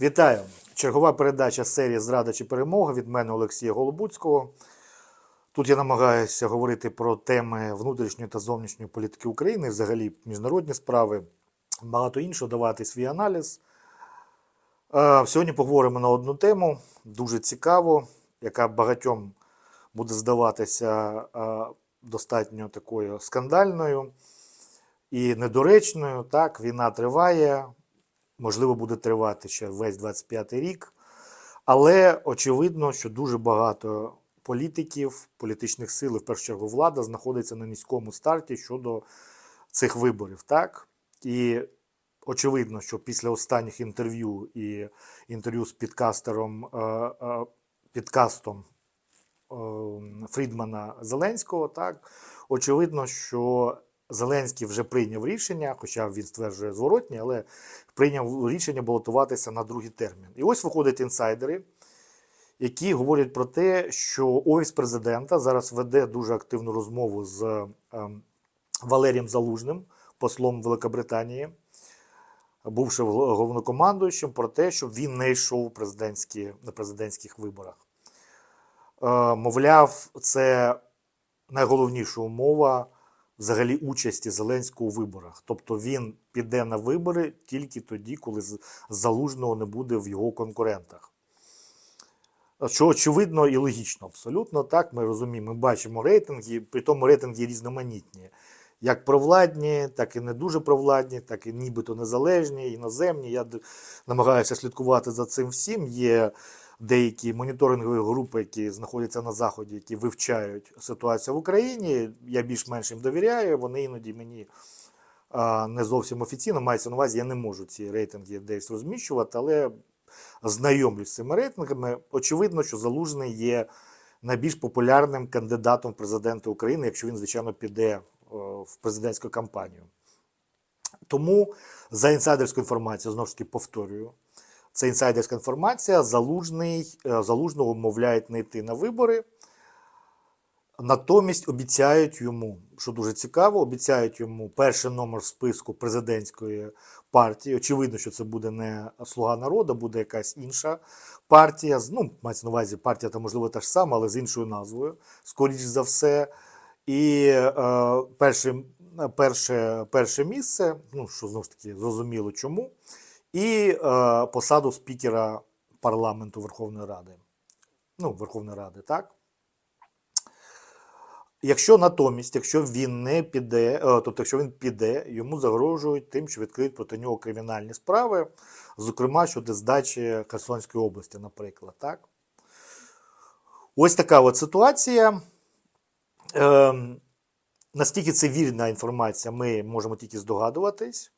Вітаю! Чергова передача серії Зрада чи перемога від мене Олексія Голобуцького. Тут я намагаюся говорити про теми внутрішньої та зовнішньої політики України, взагалі міжнародні справи, багато іншого, давати свій аналіз. Е, Сьогодні поговоримо на одну тему, дуже цікаву, яка багатьом буде здаватися е, достатньо такою скандальною і недоречною. Так, війна триває, можливо, буде тривати ще весь 25-й рік. Але очевидно, що дуже багато політиків, політичних сил, в першу чергу влада, знаходиться на низькому старті щодо цих виборів. Так? І очевидно, що після останніх інтерв'ю і інтерв'ю з підкастером, е, е, підкастом е, Фрідмана Зеленського, так, очевидно, що Зеленський вже прийняв рішення, хоча він стверджує зворотні, але прийняв рішення балотуватися на другий термін. І ось виходять інсайдери, які говорять про те, що офіс президента зараз веде дуже активну розмову з ем, Валерієм Залужним, послом Великобританії, бувшим головнокомандуючим, про те, щоб він не йшов президентські, на президентських виборах. Е, Мовляв, це найголовніша умова взагалі участі Зеленського у виборах. Тобто він піде на вибори тільки тоді, коли залужного не буде в його конкурентах. Що очевидно і логічно, абсолютно так. Ми розуміємо, ми бачимо рейтинги, при тому рейтинги різноманітні. Як провладні, так і не дуже провладні, так і нібито незалежні, іноземні. Я намагаюся слідкувати за цим всім. Є деякі моніторингові групи, які знаходяться на заході, які вивчають ситуацію в Україні. Я більш-менш їм довіряю. Вони іноді мені не зовсім офіційно мається на увазі. Я не можу ці рейтинги десь розміщувати, але знайомлюсь з цими рейтингами. Очевидно, що Залужний є найбільш популярним кандидатом в президенти України, якщо він, звичайно, піде е, в президентську кампанію. Тому за інсайдерську інформацію, знову ж таки повторюю, це інсайдерська інформація. Залужний, е, залужного вмовляють не йти на вибори. Натомість обіцяють йому, що дуже цікаво, обіцяють йому перший номер в списку президентської партії. Очевидно, що це буде не Слуга народу, буде якась інша партія. Ну, мається на увазі, партія там, можливо, та ж сама, але з іншою назвою, скоріш за все. І е, перше, перше, перше місце, ну що знову ж таки зрозуміло чому, і е, посаду спікера парламенту Верховної Ради. Ну, Верховної Ради, так? Якщо натомість, якщо він не піде, е, тобто, якщо він піде, йому загрожують тим, що відкриють проти нього кримінальні справи, зокрема щодо здачі Херсонської області, наприклад. Так? Ось така от ситуація. Ем, наскільки це вірна інформація, ми можемо тільки здогадуватись.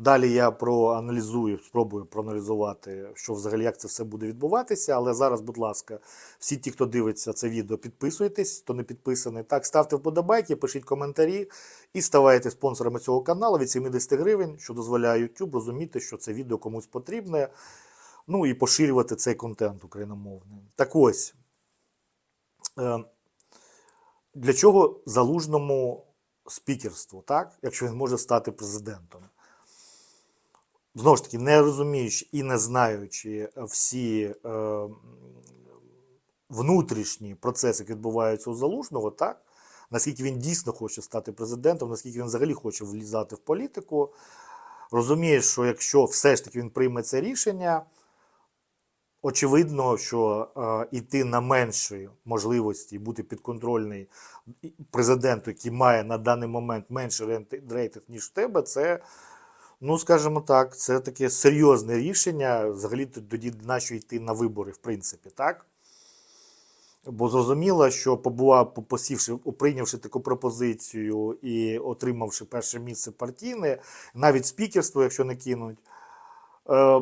Далі я проаналізую, спробую проаналізувати, що взагалі як це все буде відбуватися. Але зараз, будь ласка, всі ті, хто дивиться це відео, підписуйтесь, хто не підписаний. Так, ставте вподобайки, пишіть коментарі і ставайте спонсорами цього каналу від 70 гривень, що дозволяє YouTube розуміти, що це відео комусь потрібне. Ну і поширювати цей контент україномовний. Так ось. Е, для чого залужному спікерству, так? якщо він може стати президентом? Знову ж таки, не розуміючи і не знаючи всі е, внутрішні процеси, які відбуваються у залужного, так? наскільки він дійсно хоче стати президентом, наскільки він взагалі хоче влізати в політику, розуміє, що якщо все ж таки він прийме це рішення, очевидно, що е, йти на менші можливості бути підконтрольний президенту, який має на даний момент менший рейтинг, ніж в тебе, це, ну скажімо так, це таке серйозне рішення. Взагалі тоді нащо йти на вибори, в принципі, так? Бо зрозуміло, що побував, посівши, прийнявши таку пропозицію і отримавши перше місце партійне, навіть спікерство, якщо не кинуть, е,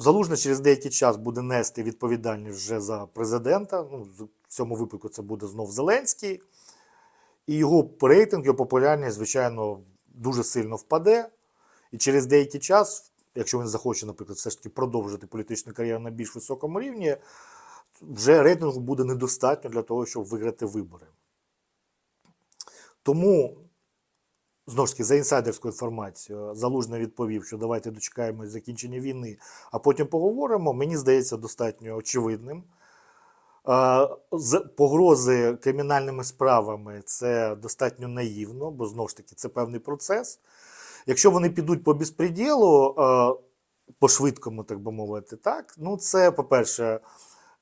Залужний через деякий час буде нести відповідальність вже за президента. Ну, в цьому випадку це буде знов Зеленський. І його рейтинг, його популярність, звичайно, дуже сильно впаде. І через деякий час, якщо він захоче, наприклад, все ж таки продовжити політичну кар'єру на більш високому рівні, вже рейтингу буде недостатньо для того, щоб виграти вибори. Тому знову ж таки, за інсайдерську інформацію, Залужний відповів, що давайте дочекаємось закінчення війни, а потім поговоримо. Мені здається, достатньо очевидним. Погрози кримінальними справами це достатньо наївно, бо знову ж таки це певний процес. Якщо вони підуть по безпреділу, е, по швидкому, так би мовити, так, ну це, по-перше,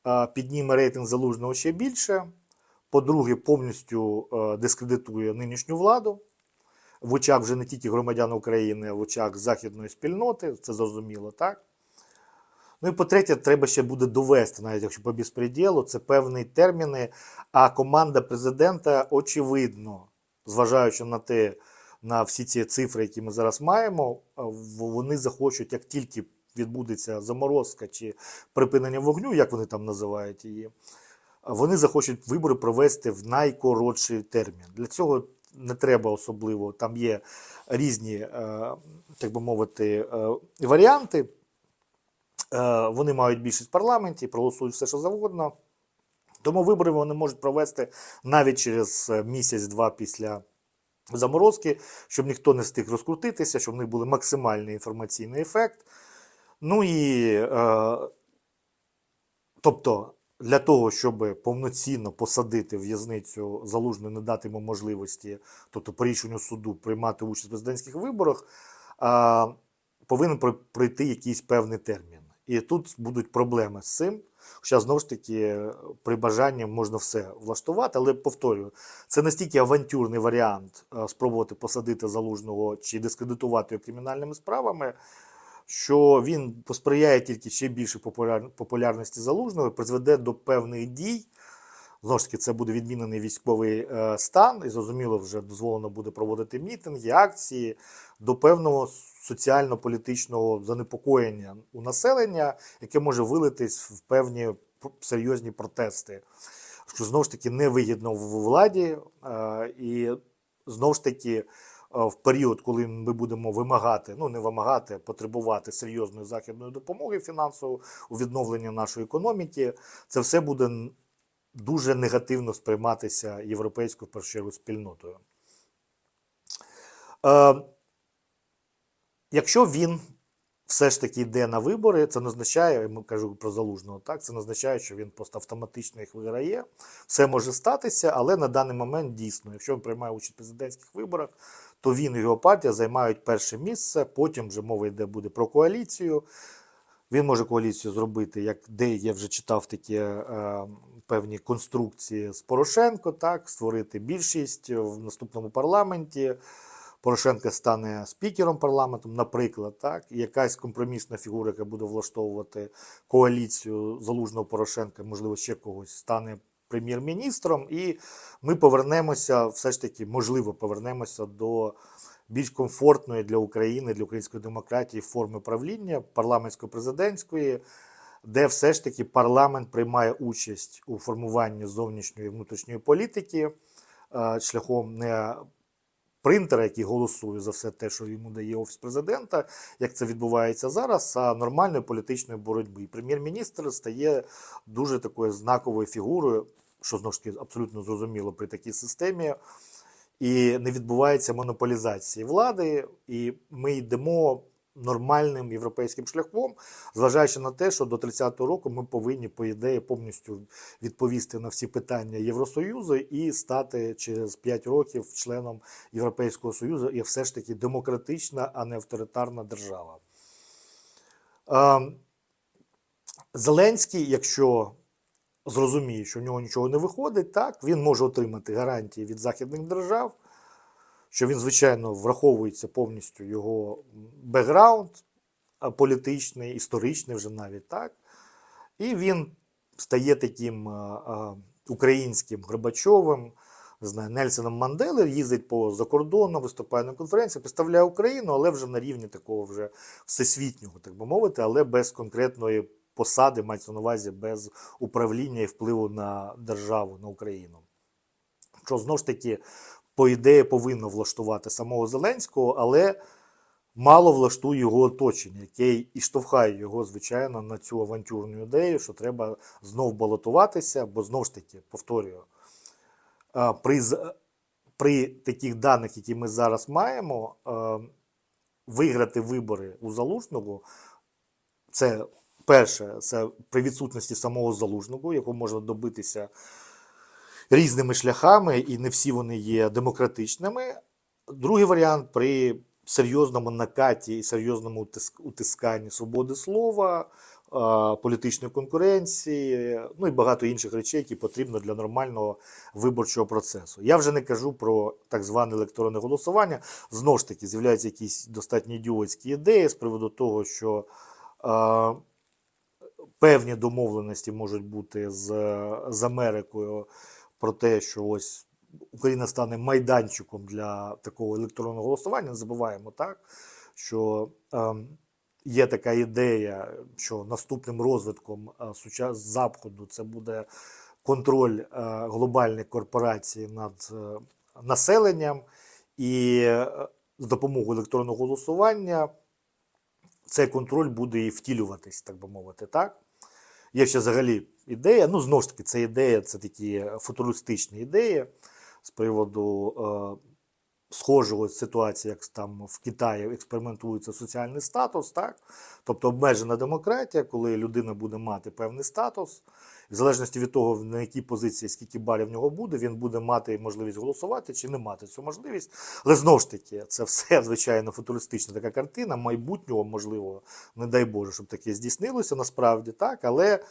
е, підніме рейтинг залужного ще більше. По-друге, повністю е, дискредитує нинішню владу в очах вже не тільки громадян України, а в очах західної спільноти, це зрозуміло, так? Ну і по-третє, треба ще буде довести, навіть якщо по безпреділу, це певні терміни. А команда президента, очевидно, зважаючи на те, на всі ці цифри, які ми зараз маємо, вони захочуть, як тільки відбудеться заморозка чи припинення вогню, як вони там називають її, вони захочуть вибори провести в найкоротший термін. Для цього не треба особливо. Там є різні, е, так би мовити, е, варіанти. Е, Вони мають більшість в парламенті, проголосують все, що завгодно. Тому вибори вони можуть провести навіть через місяць-два після заморозки, щоб ніхто не встиг розкрутитися, щоб в них був максимальний інформаційний ефект. Ну і е, тобто, для того, щоб повноцінно посадити в'язницю залужно, не дати йому можливості, тобто по рішенню суду приймати участь в президентських виборах, е, повинен пройти якийсь певний термін. І тут будуть проблеми з цим. Хоча знову ж таки, при бажанні можна все влаштувати, але повторюю, це настільки авантюрний варіант е, спробувати посадити залужного чи дискредитувати його кримінальними справами, що він посприяє тільки ще більше популяр- популярності залужного, призведе до певних дій. Знову ж таки, це буде відмінений військовий е, стан, і зрозуміло, вже дозволено буде проводити мітинги, акції до певного соціально-політичного занепокоєння у населення, яке може вилитись в певні серйозні протести, що знову ж таки невигідно в владі, е, і знову ж таки. е, В період, коли ми будемо вимагати, ну не вимагати, потребувати серйозної західної допомоги фінансово у відновленні нашої економіки, це все буде дуже негативно сприйматися європейською в першу чергу спільнотою. Е, якщо він все ж таки йде на вибори, це не означає, я кажу про залужного, так, це не означає, що він просто автоматично їх виграє. Все може статися, але на даний момент дійсно, якщо він приймає участь в президентських виборах, то він і його партія займають перше місце. Потім вже мова йде буде про коаліцію. Він може коаліцію зробити, як де я вже читав такі е, певні конструкції з Порошенко, так, створити більшість в наступному парламенті. Порошенко стане спікером парламенту, наприклад, так, і якась компромісна фігура, яка буде влаштовувати коаліцію залужного Порошенка, можливо, ще когось стане прем'єр-міністром, і ми повернемося, все ж таки, можливо, повернемося до більш комфортної для України, для української демократії форми правління парламентсько-президентської, де все ж таки парламент приймає участь у формуванні зовнішньої і внутрішньої політики е, шляхом не принтера, який голосує за все те, що йому дає офіс президента, як це відбувається зараз, а нормальної політичної боротьби. Прем'єр-міністр стає дуже такою знаковою фігурою, що знову ж таки абсолютно зрозуміло при такій системі. І не відбувається монополізації влади, і ми йдемо нормальним європейським шляхом, зважаючи на те, що до 30-го року ми повинні, по ідеї, повністю відповісти на всі питання Євросоюзу і стати через 5 років членом Європейського Союзу і все ж таки демократична, а не авторитарна держава. Е, Зеленський, якщо зрозуміє, що в нього нічого не виходить, так, він може отримати гарантії від західних держав, що він, звичайно, враховується повністю його бекграунд політичний, історичний вже навіть так. І він стає таким українським Горбачовим, не знаю, Нельсоном Манделою, їздить по закордону, виступає на конференціях, представляє Україну, але вже на рівні такого вже всесвітнього, так би мовити, але без конкретної посади, мається на увазі без управління і впливу на державу, на Україну. Що знову ж таки, по ідеї, повинно влаштувати самого Зеленського, але мало влаштує його оточення, яке і штовхає його, звичайно, на цю авантюрну ідею, що треба знов балотуватися, бо знову ж таки, повторюю, при, при таких даних, які ми зараз маємо, виграти вибори у Залужного, це перше, це при відсутності самого Залужного, якого можна добитися різними шляхами, і не всі вони є демократичними. Другий варіант при серйозному накаті і серйозному утиск- утисканні свободи слова, політичної конкуренції, ну і багато інших речей, які потрібно для нормального виборчого процесу. Я вже не кажу про так зване електронне голосування. Знову ж таки, з'являються якісь достатньо ідіотські ідеї з приводу того, що певні домовленості можуть бути з, з Америкою про те, що ось Україна стане майданчиком для такого електронного голосування. Не забуваємо так, що ем, є така ідея, що наступним розвитком е, заходу це буде контроль е, глобальних корпорацій над е, населенням, і е, з допомогою електронного голосування цей контроль буде і втілюватись, так би мовити, так? Є ще взагалі ідея, ну знову ж таки, це ідея, це такі футуристичні ідеї з приводу схожого ситуації, як там в Китаї експериментується соціальний статус, так? Тобто обмежена демократія, коли людина буде мати певний статус, в залежності від того, на якій позиції, скільки балів в нього буде, він буде мати можливість голосувати чи не мати цю можливість. Але знову ж таки, це все звичайно футуристична така картина, майбутнього, можливо, не дай Боже, щоб таке здійснилося насправді так, але.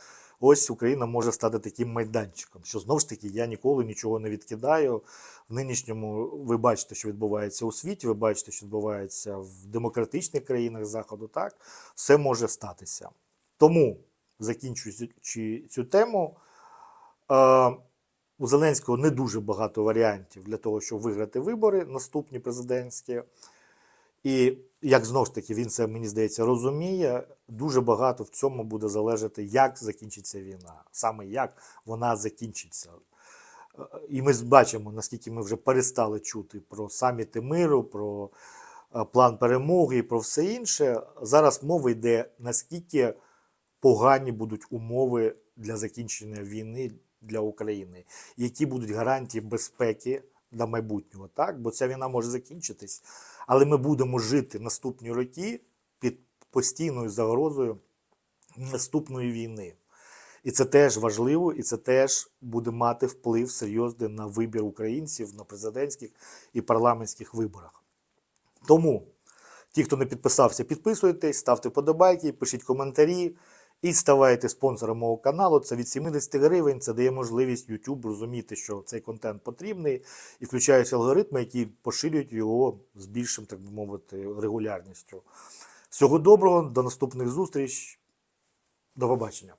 Ось Україна може стати таким майданчиком, що знову ж таки я ніколи нічого не відкидаю. В нинішньому ви бачите, що відбувається у світі, ви бачите, що відбувається в демократичних країнах Заходу. Так, все може статися. Тому, закінчуючи цю тему, е, у Зеленського не дуже багато варіантів для того, щоб виграти вибори наступні президентські. І як знову ж таки він це, мені здається, розуміє, дуже багато в цьому буде залежати, як закінчиться війна, саме як вона закінчиться. Е, І ми бачимо, наскільки ми вже перестали чути про саміти миру, про е, план перемоги і про все інше. Зараз мова йде, наскільки погані будуть умови для закінчення війни для України, які будуть гарантії безпеки для майбутнього. Так? Бо ця війна може закінчитись, але ми будемо жити наступні роки під постійною загрозою наступної війни. І це теж важливо, і це теж буде мати вплив серйозний на вибір українців на президентських і парламентських виборах. Тому ті, хто не підписався, підписуйтесь, ставте вподобайки, пишіть коментарі і ставайте спонсором мого каналу. Це від 70 гривень. Це дає можливість YouTube розуміти, що цей контент потрібний, і включаються алгоритми, які поширюють його з більшим, так би мовити, регулярністю. Всього доброго, до наступних зустріч. До побачення.